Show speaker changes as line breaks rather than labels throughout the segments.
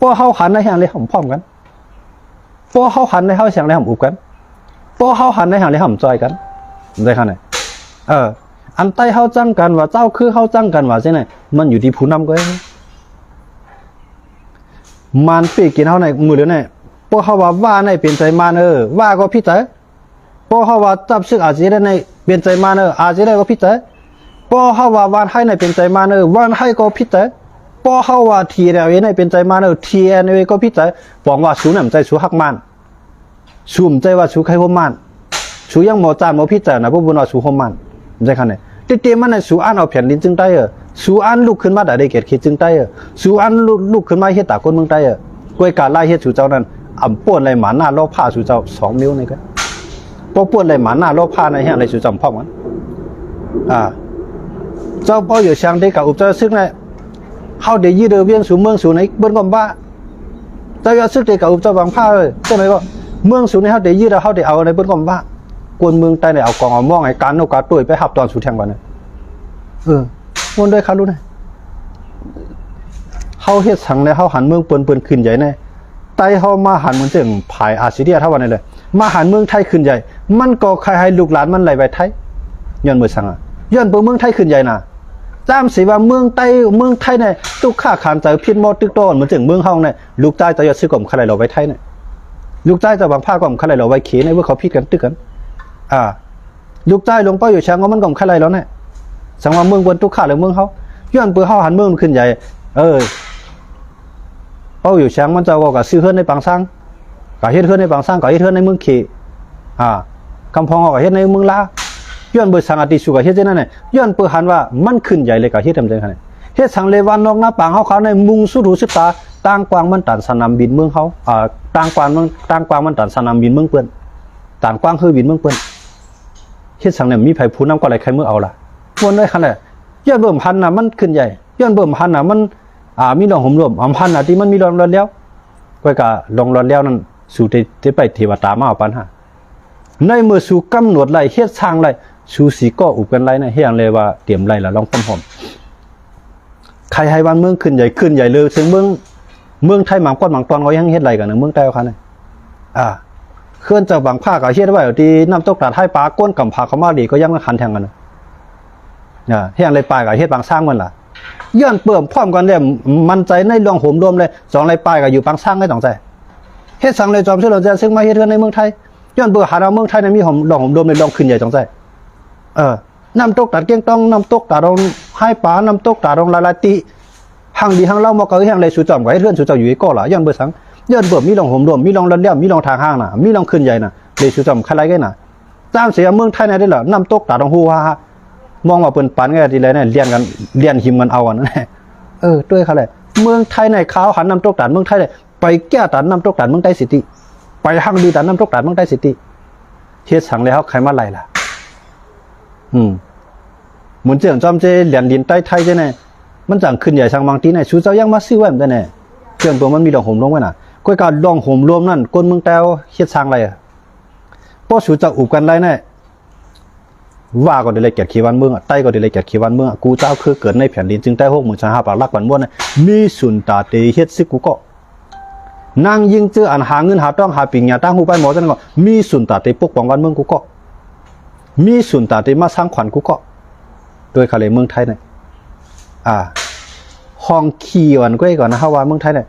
ป้อเฮาหันในห่างเลยห่ำพร้อมกันป้อเฮาหันในเฮาเสียงเลยห่ำอุบกันป้อเฮาหันในห่างเลยห่ำจอยกันได้ขนาดเออ อันใต้เฮาจังกันว่าเจ้าคือเฮาจังกันว่าใช่ไหมมันอยู่ที่ผู้นำก็เองมันปีกินเฮาในมือเดียวเนี่ยพวกเฮาว่าว่าในเปลี่ยนใจมันเออว่าก็พี่ใจพวกเฮาว่าจับซึกอาจจะได้ในเปลี่ยนใจมันเอออาจจะได้ก็พี่ใจพวกเฮาว่าวันให้ในเปลี่ยนใจมันเออวันให้ก็พี่ใจ พวกเฮาว่าทีแล้วในเปลี่ยนใจมันเออทีเอก็พี่ใจบอกว่าสูนำใจสูฮักมันสูมใจว่าสูใครหัวมันสูยังหมอจานหมอพี่ใจนะพวกบุญว่าสูหัวมันได้ขนาดติเตมันในสูอันเอาแผ่นดินจึงได้เออสูอันลุกขึ้นมาได้เกิดคิดจึงได้เออสูอันลุกขึ้นมาเฮ็ดตาคนเมืองได้เออกวยการไล่เฮ็ดสูเจ้านั้นอ่ำป่วนอะไรหมาหน้าโลผ้าสูเจ้าสองนิ้วนี่ก็ปอป่วนอะไรหมาหน้าโลผ้าในเฮ็ดอะไรสูจำพ่อมันอ่าเจ้าพ่ออยู่ช่างได้กับอุปเจ้าซึกใน เฮาได้ยีเดอเวียงสู่เมืองสู่ในเบิ่นก่อมว่าเจ้าอย่าซึกได้กับอุปเจ้าบางผ้าเอ้ยใช่ไหมว่าเมืองสู่ในเฮาได้ยีเดอเฮาได้เอาในเบิ่นก่อมว่ากวนเมืองใต้ได้เอากองเอาม่องไอ้การโนกาตุ้ยไปหับตอนสู่แทงก่อนน่ะเออวนด้วยคารู้นะเฮาเฮ็ดสังในเฮาหันเมืองเปิ้นเปิ้นขึ้นใหญ่แน่ไต้เฮามาหันเหมันจึงภายอาเซียเท่าวันนี้เลย มาหันเมืองไทยขึ้นใหญ่ มันก็ใครให้ลูกหลานมันไหลไปไทยย้อนเมือสังอะย้อนเปิ้นเมืองไทยขึ้นใหญ่น่ะ จามสิว่าเมืองไต้เมืองไทยเนี่ยตุกข้าขานใจพิษมอตึกโตนเหมือนถึงเมืองเฮาเนี่ยลูกใต้จะยอดซื้อกล่อมใครเราไว้ไทยเนี่ยลูกใต้จะบางภาคกล่อมใครเราไว้เขในว่าเขาพิดกันตึกกัน อ่า ลูกใต้ลงเป้าอยู่ช้างก็มันกล่อมใครแล้วเนี่ยสังว่าเมืองบนตุกข้าหรือเมืองเฮาย้อนเปือเฮาหันเมืองมันขึ้นใหญ่ เออเป้าอยู่ช้างมันจะว่ากับซื้อเฮือนในปางซังกับเฮ็ดเฮือนในปางซังกับเฮ็ดเฮือนในเมืองเขอ่ากำพองกับเฮ็ดในเมืองลา ย้อนเบอร์สังอาติสุกับเฮ็ดจังนั้นน่ะย้อนเปิหันว่ามันขึ้นใหญ่เลยกับเฮ็ดทำจังซั่นเฮ็ดสังเลวันนอกหน้าปางเฮาเขาในมุงสุดหูสุดตาต่างกวางมันตันสนามบินเมืองเขาอ่าต่างกวางมันต่างกวางมันตันสนามบินเมืองเปิ้นต่างกวางคือบินเมืองเปิ้นเฮ็ดสังเนี่ยมีไผผู้นำก็อะไรใครเมื่อเอาล่ะวนได้คั่นแหละย้อนเบิ่มพันน่ะมันขึ้นใหญ่ย้อนเบิ่มพันน่ะมันอ่ามีรองห่มรวมอำพันน่ะที่มันมีรองรอนแล้วก็ก็รองรอนแล้วนั่นสู่ที่ไปเทวตามาเอาปัญหาในเมื่อสู่กำหนดไรเฮ็ดทางไร สู่สีก็อุบกันไรนะเฮียงเลยว่าเตรียมไรละลองพร้อมใครให้บ้านเมืองขึ้นใหญ่ขึ้นใหญ่เลยถึงเมืองเมืองไทยหมางก้อนหมางตอนเขายังเฮ็ดไรกันนะเมืองใต้เขาคันน่ะอ่าเคลื่อนจากบางภาคก็เฮ็ดไว้ที่น้ำตกตาดให้ปลาก้นกำผาเขามาดีก็ยังขันแทงกันนะอ่าเฮียงเลยปลายก็เฮ็ดบางสร้างมันล่ะย้อนเปิ่มพร้อมกันเลยมันใจในรองโหมรวมเลยสองไรปลายก็อยู่บางสร้างได้สองใจเฮ็ดสังเลยจอมเชื่อเราจะซึ่งมาเฮ็ดเทือนในเมืองไทยย้อนเบื่อหาเราเมืองไทยเนี่ยมีหอมดอกหอมโดมในดองขึ้นใหญ่จังใจ เออน้ำตกตัดเกี้ยงต้องน้ำตกตาดองให้ป่าน้ำตกตาดองลาลาติหังดีหังเล่ามาเกยหังเลยสูจอมไว้เพื่อนสูจ้าอยู่ก็หล่ะย้อนเบื่อสังย้อนเบื่อมีรองหอมโดมมีรองระเลี่ยมมีรองทางห้างน่ะมีรองขึ้นใหญ่น่ะเลยสูจอมใครไรกันน่ะตามเสียเมืองไทยเนี่ยได้หรอน้ำตกตาดองฮูฮามองว่าเปิ้นปันกันทีไรเนี่ยเรียนกันเรียนหิมกันเอาอะนั่นแหละเออด้วยเขาเลยเมืองไทยในขาวหันน้ำตกตาดเมืองไทยเลยไปแก้ตันน้ำตกตาดเมืองไทยสิติไปหังดีตันน้ำตกตาดเมืองไทยสิติเฮ็ดสังแล้วใครมาไล่ล่ะ อืมเหมือนเจียงจอมเจเหรียญดินใต้ไทยเจเนี่ยมันจังขึ้นใหญ่สังบางทีเนี่ยชูเจ้ายังมาซื้อไว้เหมือนกันแน่เจียงตัวมันมีดอกหมลงไว้น่ะก้อยการดองหมรวมนั่นคนเมืองแต้วเฮ็ดสังอะไรอะพอชูเจ้าอุบกันไรแน่ว่าก็ได้เลยแก่ขีวันเมืองใต้ก็ได้เลยแก่ขีวันเมืองกูเจ้าคือเกิดในแผ่นดินจึงได้หกหมื่นชาหาปากลักปันม้วนมีสุนตาเตเฮ็ดซึกูก็นางยิงเจออันหาเงินหาต้องหาปิงยาตั้งหูไปหมอจังก็มีสุนตาเตปกป้องวันเมืองกูก็ มีสุนตาเตมาสร้างขวัญกูก็โดยคาเลเมืองไทยเนี่ยอ่าห้องขี่วันก้อยก่อนนะฮะว่าเมืองไทยเนี่ย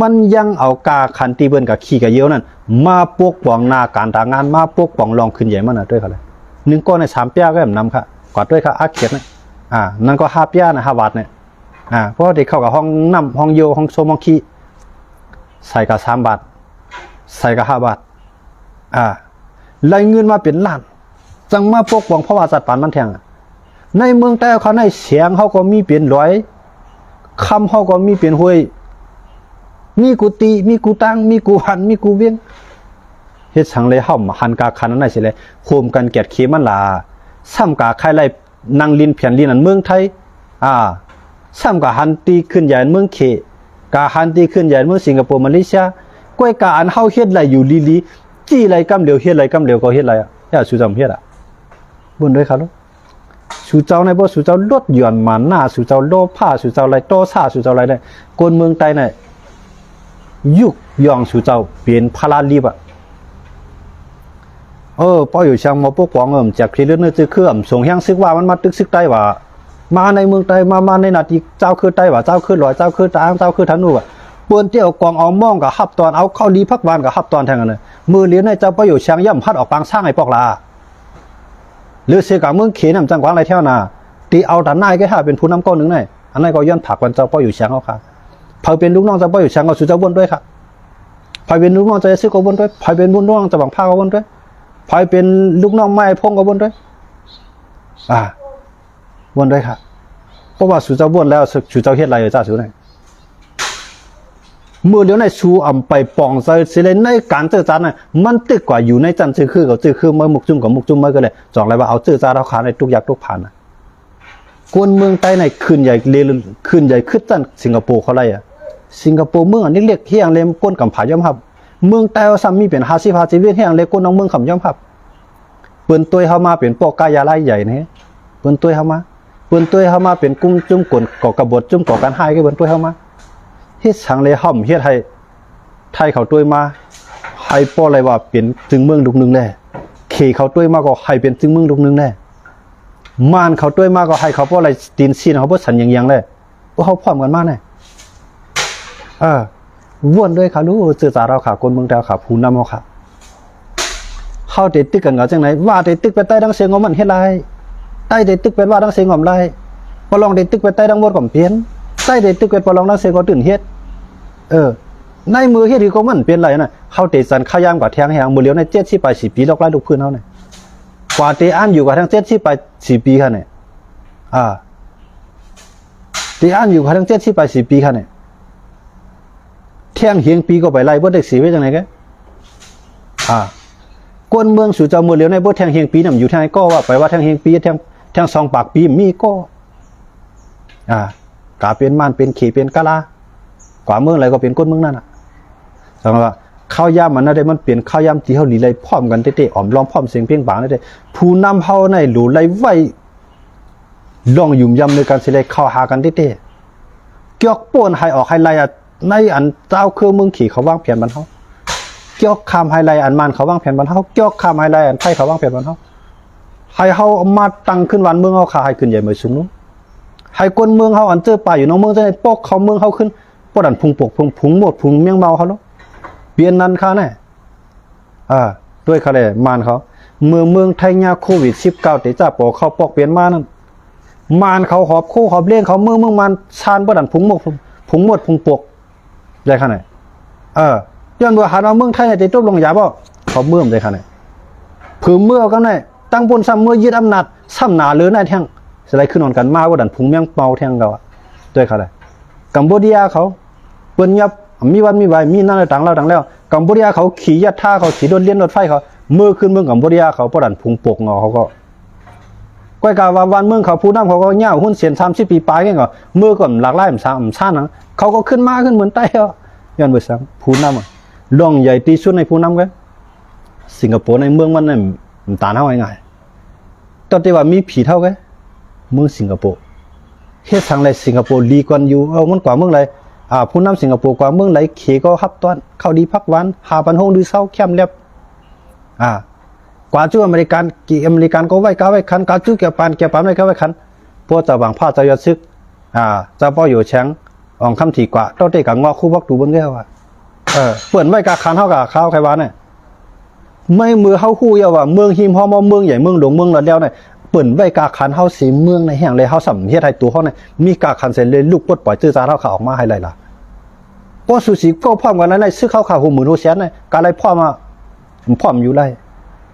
มันยังเอากาคันตีเบิ้นกับขี่กับเยียวนั่นมาปกป้องหนาการทางงานมาปกป้องรองขึ้นใหญ่มันนะด้วยเขาเลยหนึ่งก้อนในสามเปียก็แบบนำค่ะกอดด้วยค่ะอาเขียนเนี่ยอ่านั่นก็ห้าเปียนะห้าบาทเนี่ยอ่าเพราะเด็กเข้ากับห้องน้ำห้องโยห้องโซมห้องขี้ใส่กับสามบาทใส่กับห้าบาทอ่าไล่เงินมาเป็นล้าน จังมาปกป้องเพราะว่าสัตว์ป่านมันแทงในเมืองแต่เขาในเสียงเขาก็มีเปลี่ยนร้อยคำเขาก็มีเปลี่ยนห้วย มีกูตีมีกูตั้งมีกูหันมีกูเวียงเฮ็ดสังเลยเฮามหันกาคันนั้นได้สิเลยโคมกันแกดเขมันลาซ้ำกาใครไล่นางลินเพียนลินอันเมืองไทย อ่าซ้ำกาหันตีขึ้นใหญ่เมืองเขกาฮันตีขึ้นใหญ่เมื่อสิงคโปร์มาเลเซียก้อยกาอันเฮาเฮ็ดไรอยู่ลีลีจี้ไรกำเดียวเฮ็ดไรกำเดียวก็เฮ็ดไรอะอย่าสูจำเฮ็ดอะ บุญด้วยครับลูกสูเจ้าในบ่สู่เจ้าลดหย่อนมาหน้าสู่เจ้าโลผ้าสู่เจ้าไรโตซาสู่เจ้าไรได้คนเมืองใต้เนี่ยยุกย่องสู่เจ้าเปลี่ยนพลาลีบอะเออป้ออยู่ช่างมาปกป้องเอิมจากคลีเลือดเนื้อจื้อเครื่อมส่งแห้งซึกว่ามันมาตึกซึกได้ว่ามาในเมืองไทยมามาในนาทีเจ้าคือไต้ว่าเจ้าคือลอยเจ้าคือตางเจ้าคือทันนูอะเปิ้นเตี้ยวกองเอาม่องกับฮับตอนเอาเข้าดีพักวานกับฮับตอนแทงกันเลยมือเลี้ยนในเจ้าป้ออยู่ช่างย่ำพัดออกปางสร้างไอ้ปอกลา หรือเสียกับเมืองเขนำจังหวัดอะไรเท่านาตีเอาแต่นายก็หาเป็นผู้นำก้อนหนึ่งไงอันนั้นก็ย้อนผักวันเจ้าป้ออยู่ช่างเอาค่ะพอยเป็นลูกน้องเจะบ่ออยู่ช่างก็สู่เจ้าบนด้วยครับพอยเป็นลูกน้องจะซื้อก็บนด้วยพอยเป็นลูกน้องจะบังผ้าก็บนด้วยพอยเป็นลูกน้องไม้พงก็บนด้วย อ่าบนด้วยครับเพราะว่าสู่เจ้าบนแล้วสู่เจ้าเฮ็ดอะไรจ้าสู่ไหน เมื่อเดี๋ยวในสู่ำไปปองใส่สิเลยในการเจอจานน่ะมันตึกกว่าอยู่ในจันซื่อคือกับซื่อคือเมื่อมุกจุ่มกับมุกจุ่มเมื่อก็เลยจองอะไรว่าเอาเจอจานเอาขาในทุกอยากทุกผ่านน่ะกวนเมืองใต้ในคืนใหญ่เลนคืนใหญ่ขึ้นจันสิงคโปร์เขาไรอะสิงคโปร์เมืองอันนี้เรียกเฮียงเลมก้นกำผาย่อมหับ เมืองใต้เอาซ้ำมีเป็นฮาซิพาซิเวียนเฮียงเลก้นน้องเมืองขำย่อมหับเปิ้นตัวเข้ามาเป็นปอกกายาไล่ใหญ่นี่เปิ้นตัวเข้ามาเปิ้นตัวเข้ามาเป็นกุ้มจุ่มกลก่อกระบฏจุ่มก่อการให้ก็เปิ้นตัวเข้ามา เฮ็ดสังเลยห่อมเฮ็ดให้ไทยเขาตัวมาให้ป้ออะไรว่าเป็นจึงเมืองลูกหนึงแน่เขเขาตัวมากก็ให้เป็นจึงเมืองลูกหนึงแน่มานเขาด้วยมากก็ให้เขาเพราะอะไรตีนซีนเขาเพราะสันยังยังเลยเพราเขาพร้อมกันมากเลยเออว่นด้วยค่ะรู้เจอจาเราค่ะคนเมืองดาวค่ะผู้นำเขาค่ะเขาเด็ดตึกกันเหรอจังไหนว่าเด็ดตึกไปใต้ดังเสียงองมันเฮ็ดไรใต้เด็ดตึกไปว่าดังเสียงของไรปลองเด็ดตึกไปใต้ดังวดของเพี้ยน ใต้เด็ดตึกไปปลองดังเสียงของตื่นเฮ็ดเออในมือเฮ็ดที่เขามันเปลี่ยนไรน่ะเข้าเด็ดสันข้ายามกับแทงแหงมือเลี้ยวในเจ็ดสิบไปสี่ปีลอกไล่ลูกพื้นเขาเนี่ยกว่าเตอันอยู่กับทั้งเจ็ดสิบไปสี่ปีค่ะเนี่ยอ่าเตอันอยู่กับทั้งเจ็ดสิบไปสี่ปีค่ะเนี่ยเที่ยงเฮียงปีก็ไปไล่บ่ได้สีไว้จังไหนแกอ่ากวนเมืองสู่เจ้าเมืองเลี้ยวในบ่แทงเฮียงปีนำอยู่ทางไหนก็ว่าไปว่าแทงเฮียงปีแทงแทงสองปากปีมีก็อ่า กาเป็นม่านเป็นเขเป็นกะลากว่าเมืองอะไรก็เป็นก้นเมืองนั่นน่ะสำหรับข้าวย่ำมันน่ะได้มันเปลี่ยนข้าวย่ำที่เฮาหลีไลพร้อมกันเต้ๆอ่อมล้อมพร้อมเสียงเพียงบางได้ผู้นำเฮาในหลูไลไว้ลองยุ่มยำในการสิไลเข้าหากันเต้ๆเกี่ยวป่วนให้ออกให้ไลอะในอันเจ้าเครื่องเมืองขี่เขาวางแผนบันเฮาเกี่ยวคำให้ไลอันมันเขาวางแผนบันเฮาเกี่ยวคำให้ไลอันไทยเขาวางแผนบันเฮาให้เฮาอามาตั้งขึ้นวันเมืองเฮาขาให้ขึ้นใหญ่เหมือนสูงนู้น ให้คนเมืองเฮาอันเจอป่าอยู่น้องเมืองจะได้ปกเขาเมืองเฮาขึ้นปดันพุงปกพุงพุงหมดพุงเมียงเมาเขาเนาะเปลี่ยนนั้นค่ะแน่อ่าด้วยเขาเลยมานเขา เมืองเมืองไทยยาโควิด19ติจ้าปอเขาปอกเปลี่ยนมานั่นมานเขาหอบคู่หอบเลี้ยงเขาเมืองเมืองมันชานบ่ดันพุงหมกพุงหมดพุงปกใหญ่ขนาดเออย้อนว่าหาเอาเมืองไทยเนี่ยติตบลงยาบ่เขาเมืองได้ขนาดผืมเมื่อกันไหนตั้งบนซ้ำเมื่อยึดอำนาจซ้ำหนาหลือในแท่ง สไลด์ขึ้นนอนกันมากว่าดันพุงเมียงเมาแท่งเขาอะด้วยเขาเลยกัมพูเดียเขาเปิ้นยับมีวันมีวายมีนั่นต่างแล้วต่างแล้วกัมพูชาเขาขี่ยัดท่าเขาขี่รถเลี้ยนรถไฟเขาเมื่อขึ้นเมืองกัมพูชาเขาปดันพุงปกเงาเขาก็ก้อยกาวันวันเมืองเขาผู้นำเขาก็เง่าหุ้นเสียนสามสิบปีปลายกันก็เมื่อก่อนหลากหลายสามชาตินะเขาก็ขึ้นมาขึ้นเหมือนไต้อะย้อนไปสังผู้นำอะล่องใหญ่ที่สุดในผู้นำกันสิงคโปร์ในเมืองมันเนี่ยมันตาเท่าไง่ายๆตอนที่ว่ามีผีเท่ากัน เมืองสิงคโปร์เฮ็ดทางไรสิงคโปร์ดีกว่าอยู่เอามันกว่าเมืองไรอ่าผู้นำสิงคโปร์กว่าเมืองไหลเขก็ฮับต้อนเข้าดีพักวันหาปันหงดือเศร้าแคมเล็บอ่ากว่าจู้อเมริกันกี่อเมริกันก็ไว้ก้าไว้คันกาจู้เกี่ยวปานเกี่ยวปานไว้ก้าไว้คันพวกจะบางผ้าจะยอดซึกอ่าจะป้ออยู่แชงอองคำถี่กว่าต้องเตะกังงอคู่บักดูบนแก้วอะเออเปิดไว้กาคันเท่ากับข้าวไขวานเนี่ยไม่มือเฮาฮู้ยาว่าเมืองหิมฮอมเมืองใหญ่เมืองหลวงเมืองละเดียวเนี่ย เปิ่นไว้กาคันเฮาสีเมืองในแห่งเลยเฮาสำเฮ็ดให้ตัวเฮาเนี่ยมีกาคันเสร็จเลยลูกปลดปล่อยตื้อจาเฮาขาออกมาให้ไรล่ะก็สุสีก็พร้อมกันนั้นเลยซื้อข้าวขาหูหมื่นหูแสนเลยการไรพ่อมาพ่อมอยู่ไร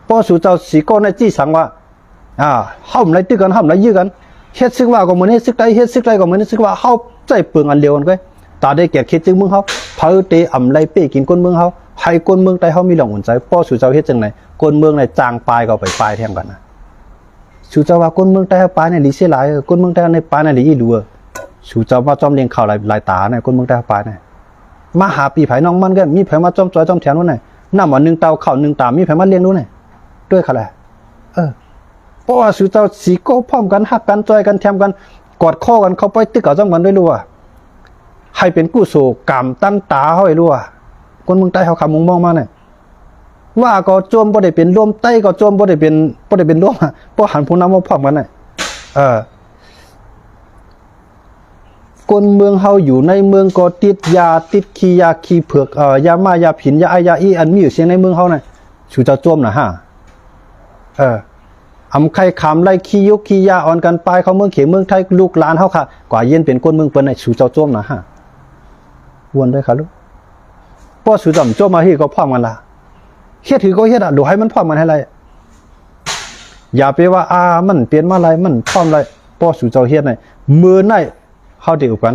พอสู่เจ้าสีก็ในจี้สังว่า อ่าห้อมไรตื้อกันห้อมไรยื้อกันเฮ็ดซึกว่าก็เหมือนเฮ็ดซึกไรเฮ็ดซึกไรก็เหมือนเฮ็ดซึกว่าเฮาใจเปลืองอันเดียวกันก็ตาได้แก่คิดจึงเมึงเฮาเผาเตอำไรเป้กินก้นเมืองเฮาให้ก้นเมืองใต้เฮามีหลงอุ่นใจพอสู่เจ้าเฮ็ดจังไหนก้นเมืองในจางปลายก็ไปปลายแทงกันนะ สู่เจ้าว่าก้นเมืองใต้ปลายในลิเสียหลายก้นเมืองใต้ในปลายในลิอีหลัวสู่เจ้ามาจอมเลี้ยงข่าวหลายหลายตาเนี่ยก้นเมืองใต้ปลาเนี่ยมาหาปีไผ่น้องมันก็มีไผมาจอมจอยจอมแถวนู้นน่ะน้ำวันหนึ่งเตาข้าวหนึ่งตามีไผมาเลี้ยงนู้นน่ะด้วยเขาแหละเออเพราะว่าสุเจ้าสีโก้พร้อมกันหักกันจอยกันแถมกันกอดข้อกันเข้าไปตึกเอาจ้องกันด้วยรู้ว่าให้เป็นกู้โศกกรรมตั้งตาเฮาให้รู้ว่าคนเมืองใต้เขาคำมุงมองมาเนี่ย ว่าก็จมบ่ได้เป็นร่วมใต้ก็จมบ่ได้เป็นบ่ได้เป็นร่วมอะบ่หันผู้นำมาพร้อมกันน่ะเออคนเมืองเฮาอยู่ในเมืองก็ติดยาติดขี้ยาขี้เผือกเอ่อยามายาผินยาไอยาอีอันมีอยู่เสียงในเมืองเฮาน่ะชูเจ้าจ้วมน่ะฮะเอออำไข่ขามไล่ขี้ยุกขี้ยาอ่อนกันไปเขาเมืองเขเมืองไทยลูกหลานเฮาค่ะ กว่าเย็นเป็นคนเมืองเปิ้นน่ะชูเจ้าจ้วมน่ะฮะวนด้วยค่ะลูกป้อชูจำจ้วมมาเฮ็ก็พร้อมกันล่ะ เฮ็ดถือก็เฮ็ดอะดูให้มันพร้อมกันให้ไรอย่าไปว่าอ่ามันเปลี่ยนมาอะไรมันพร้อมอะไรป้อชูเจ้าเฮ็ดไหนมือไหนเขาเดียวกัน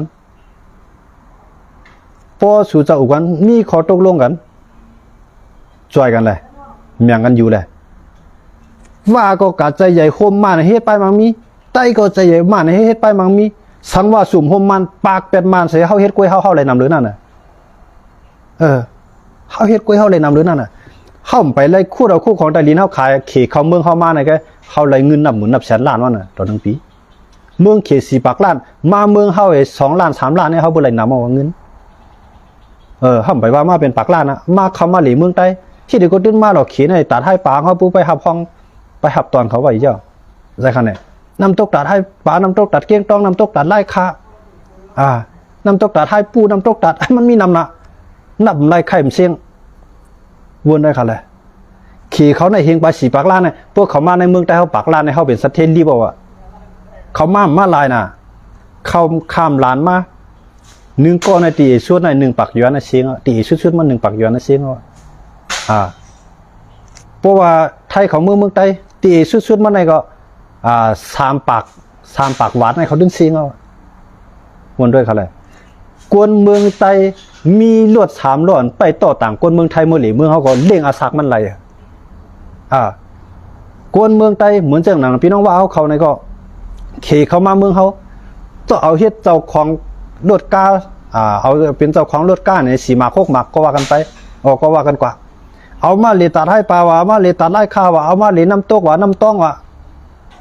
พอสู่เจ้าอุกันมีขอตกลงกันช่วยกันเลยเมียงกันอยู่เลยว่าก็กะใจใหญ่โฮมมาในเฮ็ดไปมังมีไต้ก็ใจใหญ่มาในเฮ็ดไปมังมีสังว่าสุ่มโฮมมันปากเป็ดมันใส่เฮาเฮ็ดกล้วยเฮาเฮาเลยนำหรือนั่นน่ะเออเฮาเฮ็ดกล้วยเฮาเลยนำหรือนั่นน่ะ เฮาไปไล่คู่เราคู่ของไต้ลินเฮาขายเขเข้าเมืองเฮามาไหนแกเฮาเลยเงินนับหมื่นนับแสนล้านว่าน่ะต่อหนึ่งปี เมืองเขสี่ปากล้าน มาเมืองเฮาไอ้สองล้านสามล้านเนี่ยเขาบ่ได้นำเอาเงินเออห้าไปว่ามาเป็นปากล้านนะมาเข้ามาหลีเมืองใต้ที่เด็กก็ดึ้นมาหรอกเขียนไอ้ตัดให้ปางเขาปุ๊บไปหับห้องไปหับตอนเขาไว้เจ้าใช่คันเนี่ยน้ำตกตัดให้ปลาน้ำตกตัดเกี้ยงต้องน้ำตกตัดไล่คาอ่าน้ำตกตัดให้ปูน้ำตกตัดมันมีนำนะนับไล่ไข่มเสียง วนได้ค่ะเลยขี่เขาในเฮงไปสี่ปากล้านเนี่ยพวกเขามาในเมืองใต้เขาปากล้านในเขาเป็นสเทนรีบอกว่าเขามามาลายน่ะ เขาข้ามลานมาหนึ่งก้อนในตีชุดในหนึ่งปักยวนในเสียงตีชุดชุดมาหนึ่งปักยวนในเสียงอะอ่าเพราะว่าไทยของเมืองเมืองใต้ตีชุดชุดมาในก็ อ่าสามปากสามปากหวานในเขาดึงเสียงอะวนด้วยเขาเลยกวนเมืองใต้ มีลวดสามล้อนไปต่อต่างกวนเมืองไทยเมืองหลีเมืองเขาก็เล่งอาศักมันไรอะอ่ากวนเมืองใต้เหมือนเจ้าหนังพี่น้องว่าเอาเขาในก็เขี่เข้ามาเมืองเขาต้องเอาเฮ็ดเจ้าของรถก้าอ่าเอาเป็นเจ้าของรถก้าเนี่ยสีมาโคกหมักก็ว่ากันไปออกก็ว่ากันกว่า เอามาเลยตัดให้ปลาว่ามาเลยตัดไล่ข้าวว่าเอามาเลยน้ำตกว่าน้ำต้องว่า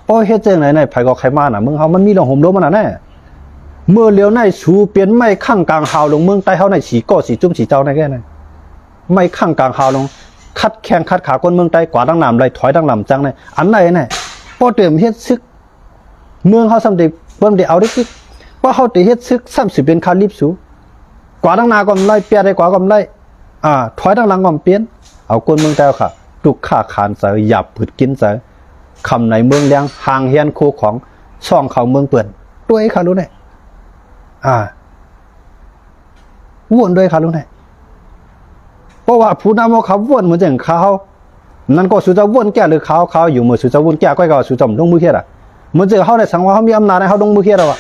โอ้เฮ็ดเจังไหนไหนไผก็ใครมาน่ะเมืองเฮามันมีเรื่องห่มล้มมันน่ะแน่ เมื่อเลียวในสูเปลี่ยนไม่ข้างกลางหาวลงเมืองใต้เฮาในสีก้อสีจุ้มสีเจ้าในแก่น่ะไม่ข้างกลางหาวลง คัดแข้งคัดขาคนเมืองใต้กว่าดังน้ำไหลถอยดังน้ำจังเนี่ยอันไหนเนี่ยพอเติมเฮ็ดซึก เมืองเขาสำเร็จเบิ่มได้เอาได้คือว่าเขาได้เฮ็ดซึก30เป็นคาลิปสูกว่าดังนาก็ไล่เปียได้กว่าก็ไล่อ่าถอยดังหลังก็เปลี่ยนเอาคนเมืองแต่ค่ะทุกค่าขานเสยหยับผึดกินเสยคำในเมืองเลี้ยงห่างเฮียนคู่ของช่องเขาเมืองเปื่อนด้วยค่ะรู้ไหนอ่าวนด้วยค่ะรู้ไหนเพราะว่าผู้นำเขาวนเหมือนจังเขานั่นก็สุจะวนแก่หรือเขาเขาอยู่เหมือนสุจะวนแก่ก็ก็สุจะลงมือเฮ็ดอะมันเจอเขาในสังวาเขามีอำนาจในเขาดงมือเฮียเราอะ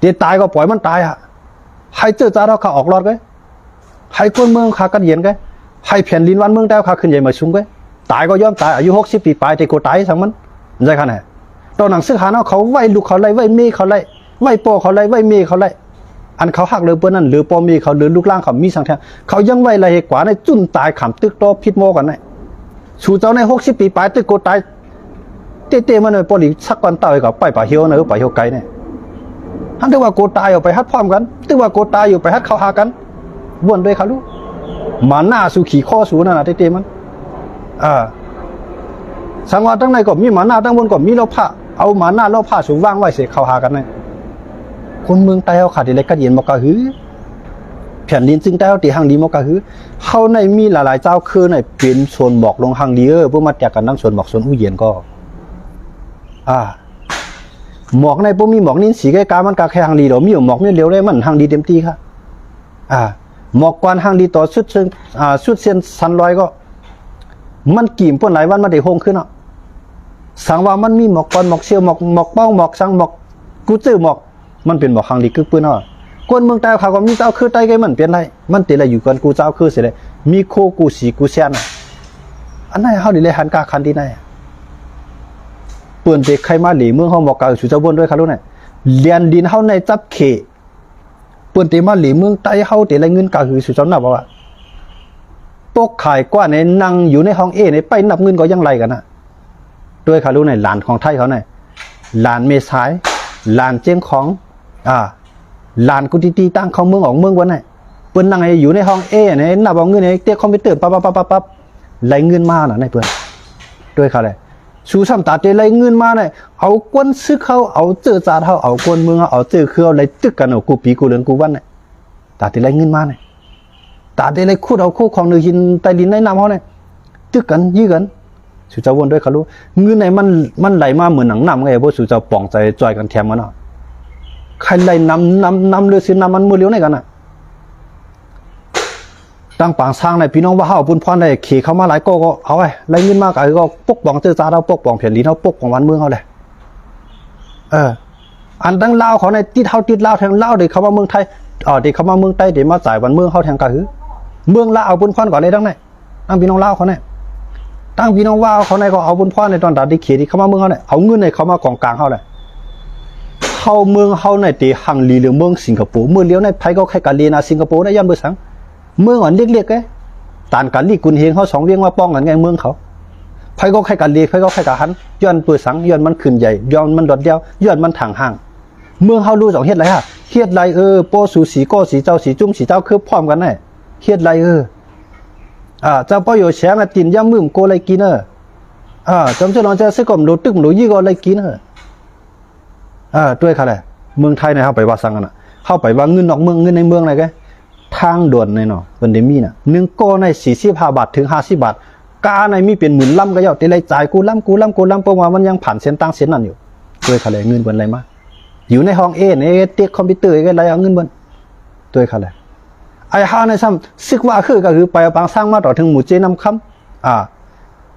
เดี๋ยวตายก็ปล่อยมันตายอะให้เจอจ้าเราขาออกรอดไงให้คนเมืองขากันเย็นไงให้แผ่นดินวันเมืองได้ขาขึ้นใหญ่มาชุงไงตายก็ย่อมตายอายุหกสิบปีไปแต่ก็ตายสังมันใจขนาดไหนตอนหนังซื้อหาเนาะเขาไหวลูกเขาไล่ไหวเมีเขาไล่ไหวปอเขาไล่ไหวเมีเขาไล่ อันเขาหักเลยเปิ้นนั่นหรือปอมีเขาหรือลูกล่างเขามีสังแทงเขายังไหวไรกว่าในจุนตายขำตึกโตพิษโมกันไงชูเจ้าในหกสิบปีปลายตึกก็ตายเตะๆมันเลยปอลีสักวันตายกับไปป่าเหียวเนอะป่าเหียวไกลเนี่ยท่านถือว่าโกตายออกไปฮัดพร้อมกันถือว่าโกตายอยู่ไปฮัดเขาหากันวนด้วยเขาลูกมาหน้าสู่ขี่ข้อสูนั่นน่ะเตะๆมันอ่าสังวาตั้งในก็มีหมาหน้าตั้งบนก็มีเราผ้าเอาหมาหน้าเราผ้าสู่ว่างไว้เสกเขาหากันเนี่ย คนเมืองใต้เขาขาดอะไรกันเย็นบอกกะหือแผ่นดินจึงใต้เขาตีหังดีมอกะหือเขาในมีหลายๆเจ้าคือในเป็นชนบอกลงหังดีเออเพื่อมาแจกกันนั่งชนบอกชนอู้เย็นก็ อ่าหมอกในบ่มีหมอกนินสีใกล้กามันกาแค่หางดีดอกมีอยู่หมอกมีเร็วเลยมันหางดีเต็มที่ค่ะ อ่า หมอกกวนหางดีต่อสุดเชิงอ่าสุดเส้นสันลอยก็ มันกี่มป่นหลายวันมันได้โฮงขึ้นอะสังว่ามันมีหมอกกวนหมอกเชียวหมอกหมอกป้องหมอกสังหมอกกูจื้อหมอก มันเป็นหมอกหางดีกึกปื้นอะคนเมืองใต้เขาก็มีเจ้าคือใต้ไกมันเปลี่ยนไรมันติอะไรอยู่กันกูเจ้าคือเสิเลยมีโคกูสีกูเซียนอะอันไหนเฮาดิเลยหันกาคันดีไหนเปื่อนเด็กใครมาหลีเมืองเฮาบอกกาสุเจ้าบนด้วยครับลูกเนี่ยเรียนดินเฮาในจับเขเปื่อนเตมาหลีเมืองใต้เฮาเตไรเงินกาคือสุเจ้านับว่าตกขายกว่าในนั่งอยู่ในห้องเอในไปนับเงินก็ยังไรกันนะด้วยครับลูกเนี่ยหลานของไทยเขาเนี่ยหลานเมษายหลานเจียงของ อ่าหลานกุฏิตีตั้งเขาเมืองออกเมืองวันไหนเปิ้นนั่งอยู่ในห้องเอเนี่ยนับเอาเงินในเตี้ยคอมพิวเตอร์ปั๊บปั๊บปั๊บปั๊บปั๊บไหลเงินมาหน่ะในเปิ้นด้วยเขาเลยชูซ้ำตาเตไหลเงินมาเนี่ยเอากวนซึกเขาเอาเจอจ่าเขาเอากวนเมืองเอาเจอคือเอาไหลตึกกันเอากูปีกูเลือนกูวันเนี่ยตาเตไหลเงินมาเนี่ยตาเตไหลคูดเอาคู่ของเนือหินใต้ดินในน้ำเขาเนี่ยตึกกันยื้อกันสุเจ้าวนด้วยเขารู้เงินไหนมันมันไหลมาเหมือนหนังน้ำไงพวกสุเจ้าป่องใจจอยกันแถมกันเนาะ ใครไหลน้ำนำนำเรือสิน้ำมันมือเลี้ยวไหนกันอะตั้งปางสร้างในพี่น้องว่าเฮาปุ่นพรได้ขี่เข้ามาหลายก็ก็เอาไว้ไหลเงินมากก็ปกป้องเจอจาเราปกป้องเพียรลีเราปกป้องวันเมืองเขาเลยเออ อันตั้งเล่าเขาในติดเฮาติดเล่าแทงเล่าเด็กเขามาเมืองไทยอ๋อเด็กเขามาเมืองใต้เด็กมาจ่ายวันเมืองเขาแทงกะหือเมืองล่าเอาปุ่นพรก่อนเลยทั้งนั้นตั้งพี่น้องเล่าเขาเนี่ยตั้งพี่น้องว่าเขาในก็เอาบุญพ่อในตอนตัดที่เขียที่เขามาเมืองเขาเนี่ยเอาเงินในเขามากองกลางเขาเลย ฮาเมืองเฮาในตีหังลีหรือเมืองสิงคโปร์เมืองเลี้ยวในไยก็แค่กาเลีนาสิงคโปร์ได้ย้อนเบอร์สังเมืองอ่อนเล็กๆแกตานกานลีกุนเฮงเขาสองเวียงว่าป้องกันไงเมืองเขาไยก็แค่กาเลีไยก็แค่กาหันย้อนเบอร์สังย้อนมันขึ้นใหญ่ย้อนมันดอดเดียวย้อนมันถางห่างเมืองเฮารู้สองเฮ็ดไรฮะเฮ็ดไรเออโปสูสีก็สีเจ้าสีจุ้มสีเจ้าคือพร้อมกันแน่เฮ็ดไรเอออ่าเจ้าป้อยแฉงตินย่ำมึมโกไรกินเอออ่าจำเจ้าลองจะซึกกลมโลตึกโลยี่ก็ไรกินเออะอ่าด้วยค่ะแหละเมืองไทยเนี่ยเข้าไปว่าสังกันอะ เข้าไปว่าเงินนอกเมืองเงินในเมืองอะไรกันทางด่วนในเนาะเป็นเดมี่น่ะหนึ่งก้อในสี่สิบห้าบาทถึงห้าสิบบาทกาในมีเป็นหมื่นล่ำก็ยาวแต่ไรจ่ายกูล่ำกูล่ำกูล่ำเพราะว่ามันยังผ่านเส้นตั้งเส้นนั่นอยู่ด้วยค่ะแหละเงินเป็นอะไรมาอยู่ในห้องเอเนี่ยเตียกคอมพิวเตอร์อะไรเอาเงินบนด้วยค่ะแหละไอ้ห้าในซ้ำซึกว่าคือก็คือไปเอาปางสร้างมาต่อถึงหมู่เจน้ำคำอ่า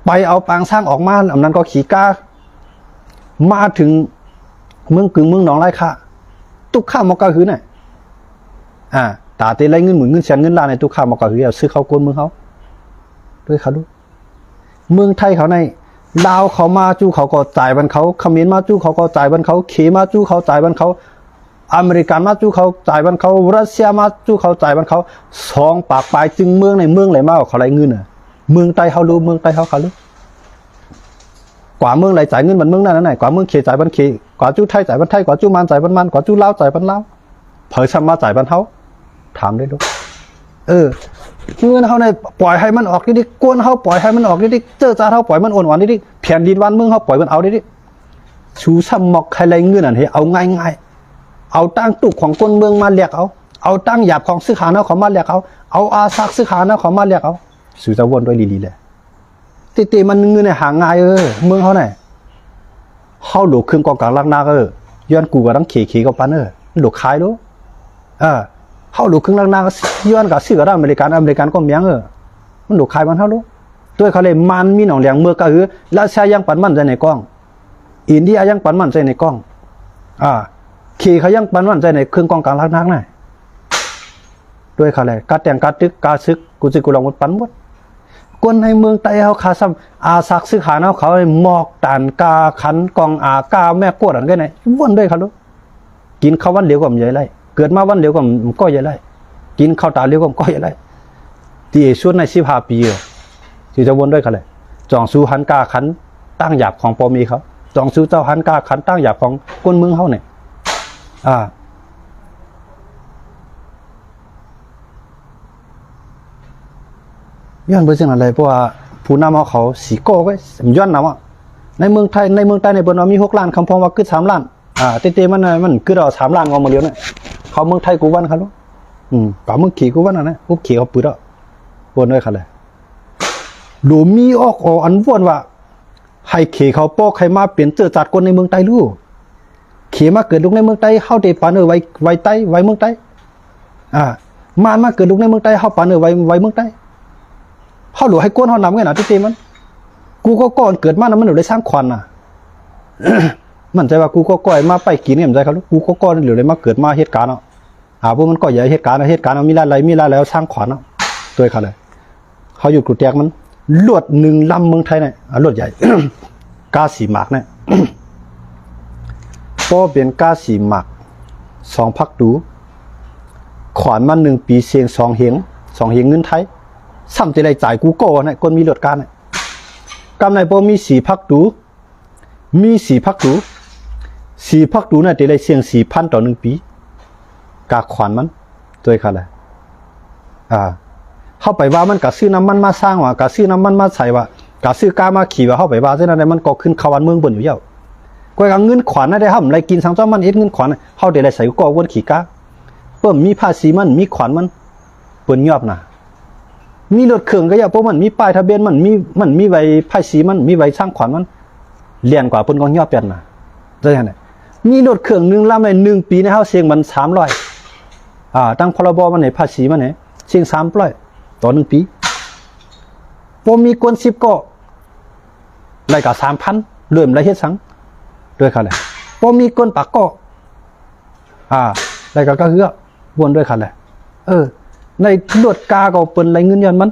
ไปเอาปางสร้างออกมาอันนั้นก็ขี่ก้ามาถึง เมืองกึ่งเมืองหนองไร่ค่ะตุกข้ามมอกาคือเนี่ยอ่าตาเตไรเงินหมื่นเงินแสนเงินล้านในตุกข้ามมอกาคือเอาซื้อเขากวนเมืองเขาด้วยเขาดูเมืองไทยเขาในลาวเขามาจู้เขาก็จ่ายบันเขาเขมรมาจู้เขาก็จ่ายบันเขาเขมาจู้เขาจ่ายบันเขาอเมริกันมาจู้เขาจ่ายบันเขารัสเซียมาจู้เขาจ่ายบันเขาสองปากปลายจึงเมืองในเมืองไหนมากกว่าเขาไรเงินอะเมืองใต้เขารู้เมืองใต้เขาเขารู้ กว่าเมืองไหนจ่ายเงินมันเมืองนั่นนั่นไหนกว่าเมืองเขจ่ายบันเขกว่าจู้ไทยจ่ายบันไทยกว่าจู้มันจ่ายบันมันกว่าจู้ลาวจ่ายบันลาวเผยซ้ำมาจ่ายบันเขาถามได้ดูเออเงินเขาในปล่อยให้มันออกดิดิกวนเขาปล่อยให้มันออกดิดิเจอจ้าเขาปล่อยมันอ่อนหวานดิดิแผ่นดินวันเมืองเขาปล่อยมันเอาดิดิชูซ้ำหมอกใครไรเงินอันเฮเอาง่ายง่ายเอาตั้งตุกของคนเมืองมาเรียกเอา เอาตั้งหยาบของซื้อขานะเขามาเรียกเอา เอาอาซักซื้อขานะเขามาเรียกเอาสูจะวนด้วยลีๆเลย ติติมันเงินในหาง่ายเออเมืองเขาไหนเขาหลูกครึ่องกองกลางลักนาเออย้อนกูกับทั้งเขเขกับปันเออหลูกขายรู้เออเขาหลูกครึ่องลักนาย้อนกับซื้อกับอเมริกันอเมริกันก็เมียงเออมันหลูกขายมันเท่ารู้ด้วยเขาเลยมันมีหนองเลียงเมื่อก็คือรัสเซียยังปันมันใจในกล้อง อินเดียยังปันมันใจในกล้อง อ่า ขี่เขายังปันวันใจในเครื่องกองกลางลักนักน่ะด้วยเขาเลยการแต่งการตึกการซึกกูจิกูลองหมดปันหมด กวนในเมืองไต้เขาคาซ้ำอาซักซึกหาเนาเขาหมอกตานกาขันกองอากาแม่กวดอันกันไหนวนด้วยเขาลูกกินข้าววันเดียวก็มันใหญ่ไรเกิดมาวันเดียวก็มันก็ใหญ่ไรกินข้าวตาเดียวก็มันก็ใหญ่ไรที่ช่วงในสิบห้าปีที่จะวนด้วยเขาเลยจองสู้หันกาขันตั้งหยาบของปอมีเขาจองสู้เจ้าหันกาขันตั้งหยาบของก้นเมืองเขาเนี่ยอ่า ย้อนเปอร์เซ็นต์อะไรเพราะว่าผู้นำเอาเขาสีโก้ไว้ย้อนนำอะในเมืองไทยในเมืองใต้ในบนเรามีหกล้านคำพองว่าคือสามล้านอ่าเต้ๆมันมันคือเราสามล้านกว่ามาเดียวเนี่ยเขาเมืองไทยกูวันเขาลูกอืมป่าเมืองขี่กูวันอะนะปุ๊บขี่เขาปืดอะบนด้วยเขาเลยหลูมีออกออันวนว่าให้ขี่เขาปอกให้มาเปลี่ยนเจอจัดคนในเมืองใต้รู้เขียมาเกิดลูกในเมืองใต้เฮาได้ปานเออไว้ไว้ใต้ไว้เมืองใต้อ่ามานมาเกิดลูกในเมืองใต้เฮาปานเออไว้ไว้เมืองใต้ เฮาหลวให้กวนเฮานำไงนะที่เตมัน กูก็ก่อนเกิดมานะมันหนูได้สร้างควันน่ะมันใจว่ากูก็ก่อยมาไปกินเนี่ยมันใจเขากกูก็ก่อนหรือเลยมาเกิดมาเหตุการณ์เนาะอาพวกมันก็ใหญ่เหตุการณ์นะเหตุการณ์มีอะไรมีอะไรแล้วสร้างขวัญเนาะตัวเขาเลย เขาอยู่กรุแตกมันลวดหนึ่งลำเมืองไทยเนี่ยลวดใหญ่กาสีหมากเนี่ยป้อเป็นกาสีหมักสองพักดูขวานมาหนึ่งปีเสียงสองเฮงสองเฮงเงินไทย ซ้ำจะได้จ่ายกูโก้นะคนมีรถการนะกำไรป้อมีสี่พักดู มีสี่พักดู สี่พักดูน่ะจะได้เสียงสี่พันต่อหนึ่งปี กาขวานมันตัวค่ะแหละอ่าเข้าไปว่ามันก็ซื้อน้ำมันมาสร้างว่ะก็ซื้อน้ำมันมาใส่ว่ะก็ซื้อกามาขี่ว่าเข้าไปว่าเส้นอะไรมันก็ขึ้นขวันเมืองบนอยู่เยอะกวยกับเงินขวัญนะได้ห้ำไรกินสังจ้ามันเอ็ดเงินขวัญเฮาได้ไรใส่ก็วนขี่กาเพิ่มมีภาษีมันมีขวัญมันเปิ้นยอบน่ะ มีรถเครื่องก็อย่าเพราะมันมีป้ายทะเบียนมันมีมันมีใบภาษีมันมีใบสร้างขวัญมันเรียนกว่าเปิ้นก็ยอบยันน่ะได้ยังไงมีรถเครื่องหนึ่งลำในหนึ่งปีในเฮาเสียงมัน300อ่าตั้งพรบมันในภาษีมันเนี่ยเสียง300ต่อหนึ่งปีบ่มีกวน10ก็รายก็3,000รวมรเฮ็ดสังด้วยค่ะแหละบ่มีกวนปากก็อ่ารายก็ก็เฮือวนด้วยค่ะแหละเออ ในลวดกาก็เปิ้นไรเงินยันมัน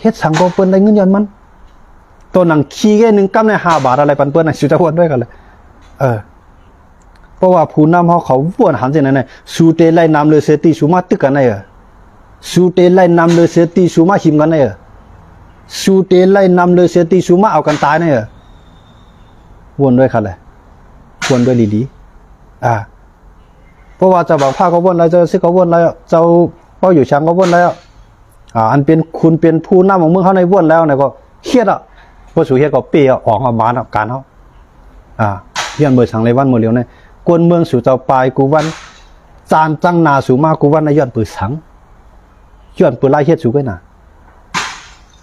เฮ็ดสังก็เปิ้นไรเงินยันมัน ตัวหนังขี้แค่หนึ่งกำในห้าบาทอะไรปันเปิ้นน่ะสิจะวนด้วยกันเลย เออ เพราะว่าผู้นำเขาเขาวนหันสินั่นสูเตไล่นำเลยเสติสูมาตึกกันไงเออสูเตไล่นำเลยเสติสูมาหิมกันไงเออสูเตไล่นำเลยเสติสูมาเอากันตายไงเออวนด้วยกันเลยวนด้วยลีๆอ่า เพราะว่าเจ้าบางภาคก็วนแล้วเจ้าซิก็วนแล้วเจ้าเป้าอยู่ช้างก็วนแล้วอ่าอันเป็นคุณเป็นผู้นำของเมืองเขาในวนแล้วเนี่ยก็เครียดอะพอสูเฮียก็เปียออกมาบานออกการเขาอ่าเฮียนเบอร์สังเลวันเมื่อเลียวเนี่ยกวนเมืองสู่เจ้าปลายกูวันจานจังนาสู่มากูวันในย้อนเปิดสังย้อนเปิดไล่เฮ็ดสู่กันน่ะ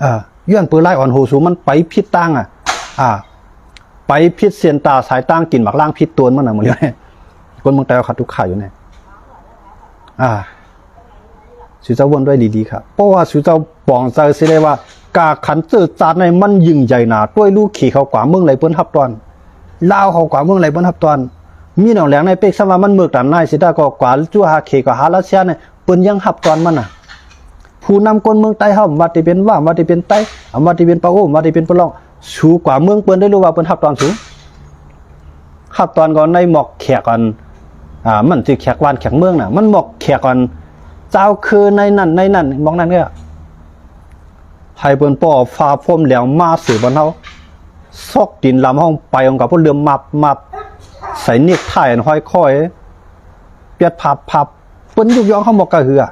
อ่าย้อนเปิดไล่อ่อนโหสู่มันไปพิษตั้งอะ อ่า ไปพิษเสียนตาสายตั้งกินหมักล่างพิษตัวมันน่ะเมื่อเลียวเนี่ย คนเมืองไทยเขาขัดทุกข่ายอยู่เนี่ยอ่าสุเจ้าวนด้วยดีๆครับเพราะว่าสุเจ้าปองใจสิได้ว่า กาขันเจอจาดในมันยิ่งใหญ่หนาด้วยลูกขี่เขากว่าเมืองไหลเปิ้นทับตอนลาวเขากว่าเมืองไหลเปิ้นทับตอน มีหนองแหลงในเป็กสว่ามันเมือกดันนายสิได้ก็กว่าจั่วหาเขก็หาลัสเซียเนี่ยเปิ้นยังหับตอนมันน่ะ ผู้นำคนเมืองใต้เฮาว่าที่เป็นว่าว่าที่เป็นใต้ว่าที่เป็นปะโอ้ว่าที่เป็นปะลองสูกว่าเมืองเปิ้นได้รู้ว่าเปิ้นหับตอนสูงขับตอนก่อนในหมอกแขกก่อน อ่ามันสิแขกวานแขกเมืองน่ะ มันหมอกแขกก่อนเจ้าคือในนั่นในนั่นมองนั่นก็ให้เปิ้นป่อฟ้าพรมแหลวมาสื่อบนเฮาซอกดินลำห้องไปองกับพวกเรือมับมับใส่เนียกถ่ายห้อยค่อยเปียดพับพับเปิ้นยุกย้องเขาหมอกกะเหือ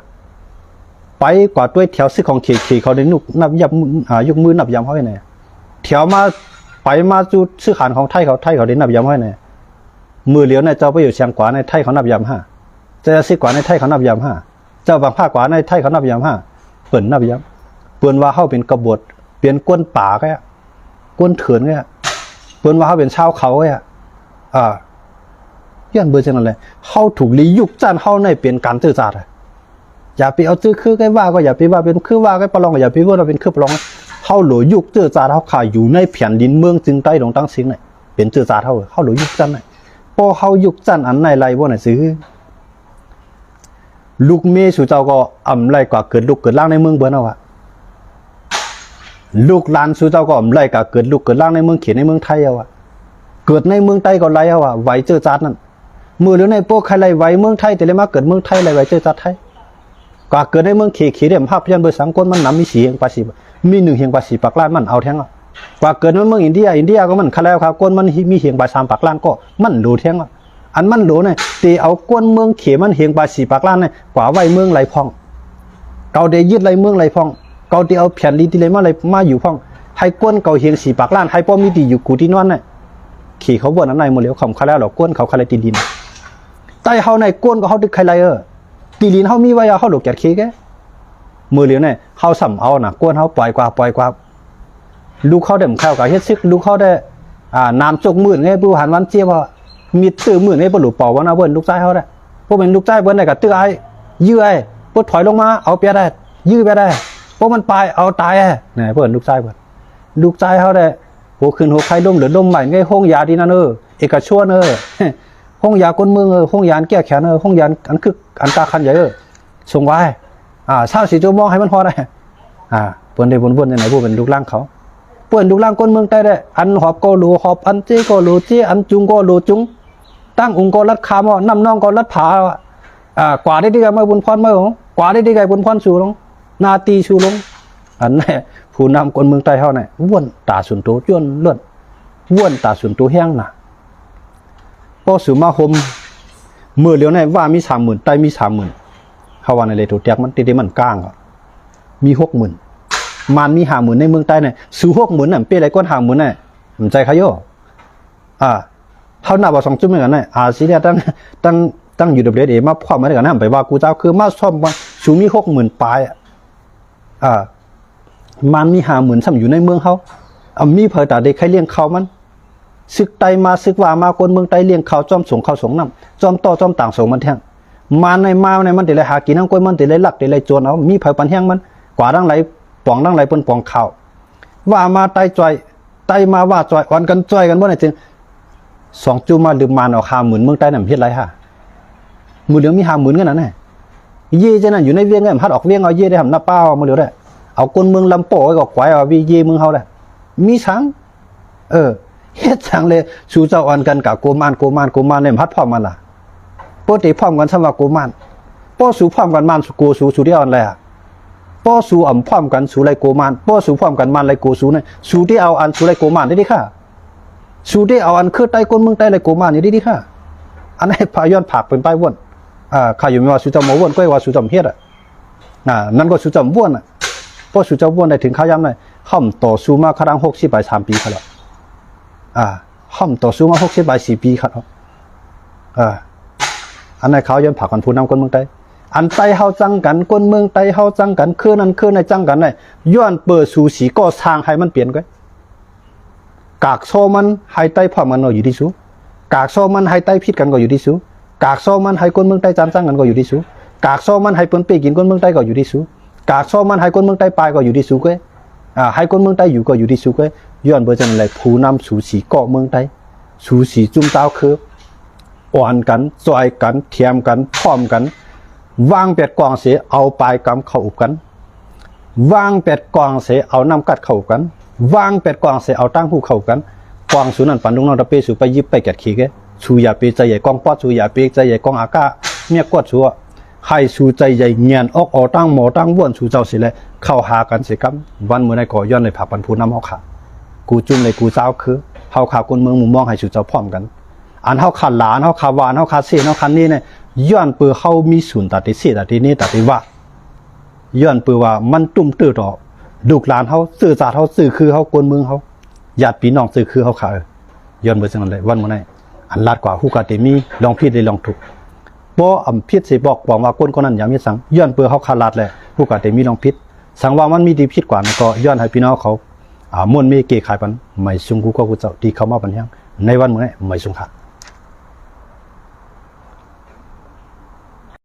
ไปกว่าด้วยแถวซึกของเขขี่เขาได้นุกนับยับมืออ่ายกมือนับยำเขาให้แน่แถวมาไปมาจุดซื้อขานของไทยเขาไทยเขาได้นับยำให้แน่ มือเหลียวในเจ้าไปอยู่เชียงกว่าในไทยเขานับยำห้าเจ้าซิกว่าในไทยเขานับยำห้าเจ้าบางภาคกว่าในไทยเขานับยำห้าเปิ่นนับยำเปิ่นว่าเข้าเป็นกบฏเปลี่ยนก้นป่าก็อะก้นเถื่อนก็อะเปิ่นว่าเขาเป็นชาวเขาก็อะอ่าย้อนเบอร์จังนั้นเลยเข้าถูกลียุกจันเข้าในเปลี่ยนการตื้อจาดอะอย่าไปเอาตื้อคือใกล้ว่าก็อย่าไปว่าเป็นคือว่าใกล้ประลองก็อย่าไปว่าเราเป็นคือประลองเข้าหลยุกตื้อจาดเขาขายอยู่ในแผ่นดินเมืองจึงใต้ลงตั้งสิงเนี่ยเป็นตื้อจาดเขาเข้าหลยุกจันเนี่ย พอเขายุกจันอันไหนไรบ่น่ะซื้อ ลูกเมสูเจ้าก็อำไรกว่าเกิดลูกเกิดล่างในเมืองเบิ่นเอาอะลูกหลานสูเจ้าก็อำไรกว่าเกิดลูกเกิดล่างในเมืองเขียนในเมืองไทยเอาอะเกิดในเมืองใต้ก็ไรเอาอะไหวเจอจัดนั่นมือหรือในพวกใครไรไหวเมืองไทยแต่เลยมาเกิดเมืองไทยไรไหวเจอจัดไทยกว่าเกิดในเมืองเขียเขเดมภาพยันเบอร์สังกนมันนำมีสีเฮียงภาษีมีหนึ่งเฮียงภาษีปากล้านมันเอาแทงอะ กว่าเกิดในเมืองอินเดียอินเดียก็มันคาแล้วครับก้นมันมีเฮียงภาษามปากล้านก็มันดูแท้งอะอันมันโหลเนี่ยตีเอาก้นเมืองเขมันเฮียงบาสี่ปากล้านเนี่ยกว่าไว้เมืองไหลพอง เกาเดยึดไหลเมืองไหลพอง เกาตีเอาแผ่นดินที่ไหลมาไหลมาอยู่พองให้ก้นเกาเฮียงสี่ปากล้านให้ป้อมมีตีอยู่กูที่นอนเนี่ยขี่เขาบนอันไหนหมดแล้วคำคาแล้วหรอก้นเขาคาเลยตีดินใต้เฮาในก้นก็เฮาดึกใครไรเออตีดินเฮามีไว้เอาหลกแกดเคแกมือเหลียวเนี่ยเฮาสัมเอาน่ะก้นเฮาปล่อยกว่าปล่อยกว่า ลูกเขาเด่มเข้ากับเฮ็ดซึกลูกเขาได้อ่าน้ำจกมื่นไงผู้หันวันเจี๊ยบว่ามีตื้อมือในบรรลุปอว่านะเบิ้นลูกชายเขาได้พวกเป็นลูกชายเบิ้นได้กับตื้อไอ้ยื้อไอ้พวกถอยลงมาเอาเปียได้ ยื้อไปได้พวกมันไปเอาตายไอ้เนี่ยเบิ้นลูกชายเบิ้นลูกชายเขาได้หัวขึ้นหัวใครล้มหรือล้มใหม่ไงห้องยาดีนั่นเออเอกชวนเออห้องยาก้นเมืองเออห้องยาแก้แขนเออห้องยาอันคืออันตาคันใหญ่เออส่งไว้อ่าเศร้าสีโจมองให้มันพอได้อ่าเปิ้นได้บนบนไหนผู้เป็นลูกล่างเขา เปิ้นลูล่างก้นเมืองใต้ได้ อันหอบก็รูหอบ อันเจก็รูเจอันจุงก็รูจุง ตั้งองค์กรรัดคามอะน้ำน้องก็รัดผาอะอ่ากว่าได้ดีกันมาบุญพรมาของกว่าได้ดีกันบุญพรสูลง นาตีสูลง อันนี้ผู้นำคนเมืองใต้เฮาเนี่ยว่วนตาสุนโตจ้วนเลือดว่วนตาสุนโตแห้งน่ะพอสูมาหมเมื่อเลียวเนี่ยว่ามีสามหมื่นใต้มีสามหมื่นเขาว่าในเลยถูกแจกมันติดมันก้างอะมีหกหมื่น มันมีห้าหมื่นในเมืองใต้เนี่ยสูหกหมื่นน่ะเป็นอะไรก้อนห้าหมื่นน่ะมันใจเขาโยอ่าเขาหน้าว่าสองจุดเหมือนกันน่ะอาซีเรียตั้งตั้งตั้งอยู่เดบเอมาพร้อมมาด้วยกันนะไปว่ากูเจ้าคือมาซ่อมว่าสูมีหกหมื่นปลายอ่ามันมีหาหมื่นซ้ำอยู่ในเมืองเขาอะมีเผยตาเด็กใครเลี้ยงเขามันซึกไตมาซึกว่ามาคนเมืองไตเลี้ยงเขาจอมสงเขาสงน้ำจอมต่อจอมต่างสงมันแท่งมาในมาในมันติเลยหากินทั้งกล้วยมันติเลยลักติเลยโจรเอามีเผยปันแห้งมันกว่าดังไหล ป่องดังไหลเปิ้นป่องเข้าว่ามาไตจอยไตมาว่าจอยอ่อนกันจอยกันบ่ไหนจริงสองจูมาลืมมานเอาหาหมื่นเมืองใต้น่ะเฮ็ดไรฮะมือเหลืองมีหาหมื่นกันน่ะแน่เย่จะนั่นอยู่ในเวียงไงพัดออกเวียงเอาเย่ได้ทำหน้าเป้ามือเหลือได้เอาคนเมืองลำโป้ไว้ก็ควายเอาวีเยเมืองเฮาแหละมีสังเออเฮ็ดสังเลยสู่เจ้าอ่อนกันกับโกมานโกมานโกมานเนี่ยพัดพร้อมมันล่ะปกติพร้อมกันสำหรับโกมานป้อสู่พร้อมกันมานสู่โกสู่สู่ที่อ่อนเลยอะ ป้อสู่อ่ำพร้อมกันสูไรโกมานป้อสูพร้อมกันมานไรโกสูเนี่ยสูที่เอาอันสูไรโกมานได้ดิค่ะสูที่เอาอันคือใต้ก้นเมืองใต้ไรโกมานนี่ได้ดิค่ะ อันนี้พาย้อนผักเป็นป้ายว่นอ่าข้าอยู่ไม่ว่าสูจ้าหมว่นก็ว่าสูจ้าเฮ็ดอะอ่านั่นก็สูจ้าว่นอะพอสูจ้าบ้นได้ถึงข้าย้ำเลยห้อมต่อสู้มาครั้งหกสิบใบสามปีครับแล้วอ่าห้อมต่อสู้มาหกสิบใบสี่ปีครับอ่าอันนั้นเขาย้อนผักกันผู้นำคนเมืองใต้ อันไตเฮาจังกันคนเมืองไตเฮาจังกันคือนั้นคือในจังกันเลยย้อนเปิดสู่สีก่อสร้างให้มันเปลี่ยนกันกากโซมันให้ไตพอมันก็อยู่ที่สูกากโซมันให้ไตพิษกันก็อยู่ที่สูกากโซมันให้คนเมืองใต้จำจังกันก็อยู่ที่สูกากโซมันให้เปิ้นเปกินคนเมืองใต้ก็อยู่ที่สูกากซ้อมมันให้คนเมืองใต้ไปก็อยู่ที่สุกเว้อ่าให้คนเมืองใต้อยู่ก็อยู่ที่สุกเว้ยย้อนเบอร์จันเลยผู้นำสู่สีเกาะเมืองใต้สู่สีจุ่มเต้าคืออ่อนกันจอยกันเทียมกันพร้อมกัน วางเป็ดกวางเสียเอาปลายกำเข้าอุบกัน วางเป็ดกวางเสียเอาน้ำกัดเข้ากัน วางเป็ดกวางเสียเอาตั้งหูเข้ากันกวางสูนันปันดุงนองตะเปสูไปยิบไปแกดขี้เกสู่อย่าเปใจใหญ่กองปอดสู่อย่าเปใจใหญ่กองอากาเมียกวดสัวให้สู่ใจใหญ่เงียนออกออตั้งหมอตั้งว่วนสู่เจ้าสิแลยเข้าหากันสิครับวันเมื่อในก่อย้อนในผักปันพูน้ำเฮาขากูจุ่มในกูเจ้าคือเฮาขาคนเมืองมุมมองให้สู่เจ้าพร้อมกัน อันเฮาขาหลานเฮาขาวานเฮาขาเสียเฮาคันนี้เนี่ย ย้อนเปือเฮามีศูนย์ตัดที่เสียตัดที่นี่ตัดที่ว่าย้อนเปือว่ามันตุ่มตื้อต่อลูกหลานเฮาสื่อสารเฮาสื่อคือเฮาคนเมืองเฮาญาติพี่น้องสื่อคือเฮาขาเออย้อนเบอร์จังนั้นเลยวันเมื่อไหนอันลาดกว่าฮู้กาเตมีลองผิดได้ลองถูกบ่อำพิษสิบอกบอกว่าคนคนนั้นอย่ามีสังย้อนเปือเขาขาดลาดแหละผู้ก็ได้มีลองพิษสังว่ามันมีดีพิษกว่านั้นก็ย้อนให้พี่น้องเขาอ่ามวนมีเกขายปันไม่ซุงกูก็กูเจ้าที่เขามาปันยังในวันมื้อนี้ไม่ซุงค่ะ